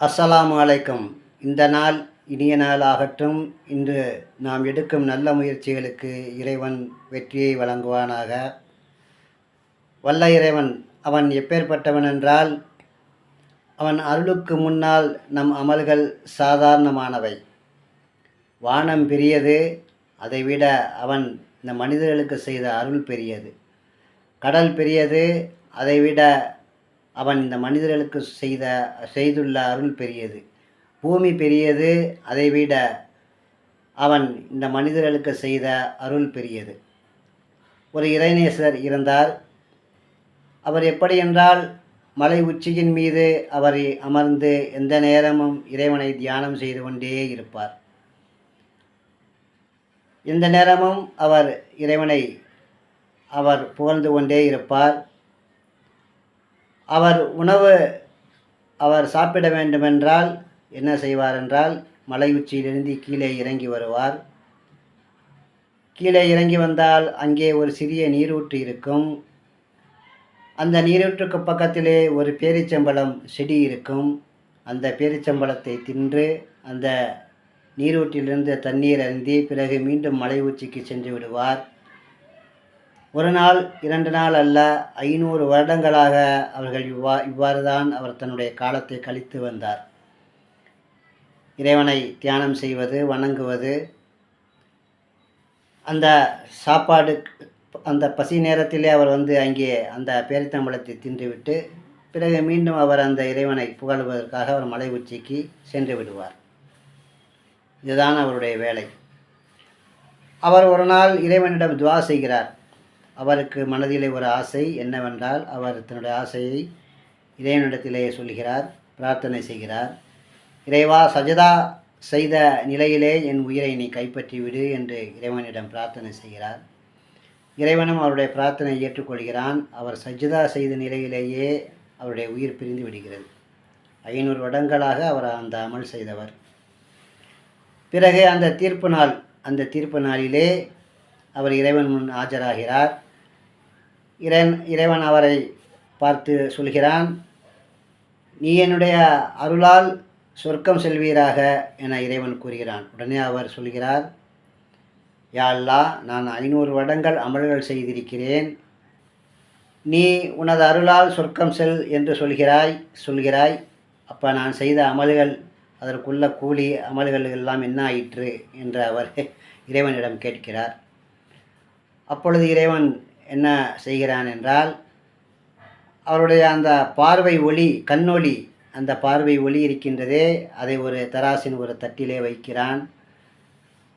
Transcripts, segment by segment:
அஸ்ஸலாமு அலைக்கும். இந்த நாள் இனிய நாள் ஆகட்டும் இன்று நாம் எடுக்கும் நல்ல முயற்சிகளுக்கு இறைவன் வெற்றியை வழங்குவானாக. வல்ல இறைவன் அவன் எப்பேற்பட்டவன் என்றால் அவன் அருளுக்கு முன்னால் நம் அமல்கள் சாதாரணமானவை. வானம் பெரியது அதைவிட அவன் இந்த மனிதர்களுக்கு செய்த அருள் பெரியது. கடல் பெரியது அதைவிட அவன் இந்த மனிதர்களுக்கு செய்த செய்துள்ள அருள் பெரியது. பூமி பெரியது அதைவிட அவன் இந்த மனிதர்களுக்கு செய்த அருள் பெரியது. ஒரு இறைநேசர் இருந்தார் அவர் எப்படி என்றால் மலை உச்சியின் மீது அவர் அமர்ந்து எந்த நேரமும் இறைவனை தியானம் செய்து கொண்டே இருப்பார். எந்த நேரமும் அவர் இறைவனை அவர் புகழ்ந்து கொண்டே இருப்பார். அவர் உணவு அவர் சாப்பிட வேண்டுமென்றால் என்ன செய்வார் என்றால் மலை உச்சியிலிருந்து கீழே இறங்கி வருவார். கீழே இறங்கி வந்தால் அங்கே ஒரு சிறிய நீரூற்று இருக்கும். அந்த நீரூற்றுக்கு பக்கத்திலே ஒரு பேரிச்சம்பழம் செடி இருக்கும். அந்த பேரிச்சம்பழத்தை தின்று அந்த நீரூற்றிலிருந்து தண்ணீர் அருந்தி பிறகு மீண்டும் மலை உச்சிக்கு சென்று விடுவார். ஒரு நாள் இரண்டு நாள் அல்ல ஐநூறு வருடங்களாக அவர்கள் இவ்வா இவ்வாறு தான் அவர் தன்னுடைய காலத்தை கழித்து வந்தார். இறைவனை தியானம் செய்வது வணங்குவது அந்த சாப்பாடு அந்த பசி நேரத்திலே அவர் வந்து அங்கே அந்த பேரித்தம்பளத்தை தின்றுவிட்டு பிறகு மீண்டும் அவர் அந்த இறைவனை புகழ்வதற்காக அவர் மலை உச்சிக்கு சென்று விடுவார். இதுதான் அவருடைய வேலை. அவர் ஒரு நாள் இறைவனிடம் துவா செய்கிறார். அவருக்கு மனதிலே ஒரு ஆசை என்னவென்றால் அவர் தன்னுடைய ஆசையை இறைவனிடத்திலே சொல்கிறார் பிரார்த்தனை செய்கிறார். இறைவா சஜதா செய்த நிலையிலே என் உயிரை நீ கைப்பற்றி விடு என்று இறைவனிடம் பிரார்த்தனை செய்கிறார். இறைவனும் அவருடைய பிரார்த்தனை ஏற்றுக்கொள்கிறான். அவர் சஜ்ஜதா செய்த நிலையிலேயே அவருடைய உயிர் பிரிந்து விடுகிறது. ஐநூறு வருடங்களாக அவர் அந்த அமல் செய்தவர். பிறகு அந்த தீர்ப்பு நாள் அந்த தீர்ப்பு நாளிலே அவர் இறைவன் முன் ஆஜராகிறார். இறைவன் இறைவன் அவரை பார்த்து சொல்கிறான் நீ என்னுடைய அருளால் சொர்க்கம் செல்வீராக என இறைவன் கூறுகிறான். உடனே அவர் சொல்கிறார் யா நான் ஐநூறு வருடங்கள் அமல்கள் செய்திருக்கிறேன். நீ உனது அருளால் சொர்க்கம் செல் என்று சொல்கிறாய் சொல்கிறாய். அப்போ நான் செய்த அமல்கள் அதற்குள்ள கூலி அமல்கள் எல்லாம் என்ன ஆயிற்று? என்று அவர் இறைவனிடம் கேட்கிறார். அப்பொழுது இறைவன் என்ன செய்கிறான் என்றால் அவருடைய அந்த பார்வை ஒளி கண்ணொளி அந்த பார்வை ஒளி இருக்கின்றதே அதை ஒரு தராசின் ஒரு தட்டிலே வைக்கிறான்.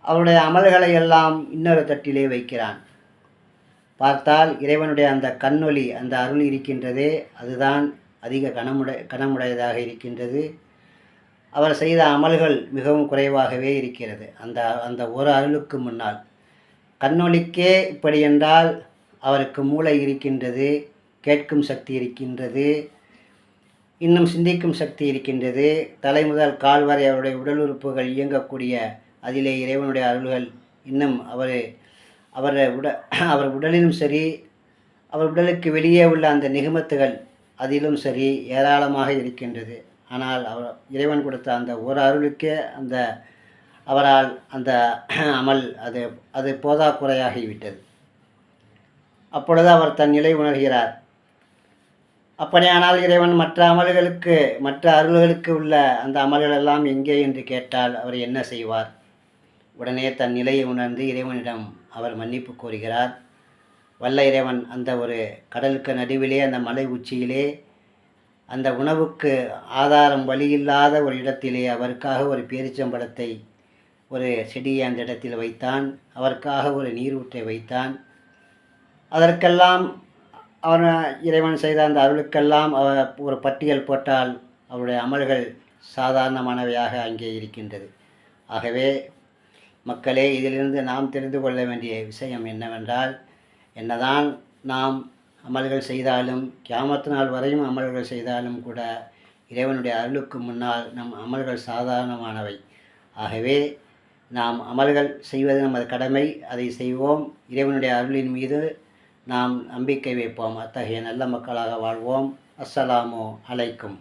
அவருடைய அமல்களை எல்லாம் இன்னொரு தட்டிலே வைக்கிறான். பார்த்தால் இறைவனுடைய அந்த கண்ணொளி அந்த அருள் இருக்கின்றதே அதுதான் அதிக கனமுடை கனமுடையதாக இருக்கின்றது. அவர் செய்த அமல்கள் மிகவும் குறைவாகவே இருக்கிறது. அந்த அந்த ஒரு அருளுக்கு முன்னால். கண்ணொளிக்கே இப்படி என்றால் அவருக்கு மூளை இருக்கின்றது கேட்கும் சக்தி இருக்கின்றது இன்னும் சிந்திக்கும் சக்தி இருக்கின்றது. தலை முதல் கால் வரை அவருடைய உடல் உறுப்புகள் இயங்கக்கூடிய அதிலே இறைவனுடைய அருள்கள் இன்னும் அவர் அவர் உட அவர் உடலிலும் சரி அவர் உடலுக்கு வெளியே உள்ள அந்த நிகமத்துகள் அதிலும் சரி ஏராளமாக இருக்கின்றது. ஆனால் அவர் இறைவன் கொடுத்த அந்த ஒரு அருளுக்கே அந்த அவரால் அந்த அமல் அது அது போதாக்குறையாகிவிட்டது. அப்பொழுது அவர் தன் நிலை உணர்கிறார். அப்படியானால் இறைவன் மற்ற அமல்களுக்கு மற்ற அருள்களுக்கு உள்ள அந்த அமல்கள் எல்லாம் எங்கே என்று கேட்டால் அவர் என்ன செய்வார்? உடனே தன் நிலையை உணர்ந்து இறைவனிடம் அவர் மன்னிப்பு கோருகிறார். வல்ல இறைவன் அந்த ஒரு கடலுக்கு நடுவிலே அந்த மலை உச்சியிலே அந்த உணவுக்கு ஆதாரம் வழியில்லாத ஒரு இடத்திலே அவருக்காக ஒரு பேரிச்சம்பழத்தை ஒரு செடியை அந்த இடத்தில் வைத்தான். அவருக்காக ஒரு நீரூற்றை வைத்தான். அதற்கெல்லாம் அவர் இறைவன் செய்த அந்த அருளுக்கெல்லாம் அவ ஒரு பட்டியல் போட்டால் அவருடைய அமல்கள் சாதாரணமானவையாக அங்கே இருக்கின்றது. ஆகவே மக்களே இதிலிருந்து நாம் தெரிந்து கொள்ள வேண்டிய விஷயம் என்னவென்றால் என்னதான் நாம் அமல்கள் செய்தாலும் கியாமத்து நாள் வரையும் அமல்கள் செய்தாலும் கூட இறைவனுடைய அருளுக்கு முன்னால் நம் அமல்கள் சாதாரணமானவை. ஆகவே நாம் அமல்கள் செய்வது நமது கடமை அதை செய்வோம். இறைவனுடைய அருளின் மீது நாம் நம்பிக்கை வைப்போம். அத்தகைய நல்ல மக்களாக வாழ்வோம். அஸ்ஸலாமு அலைக்கும்.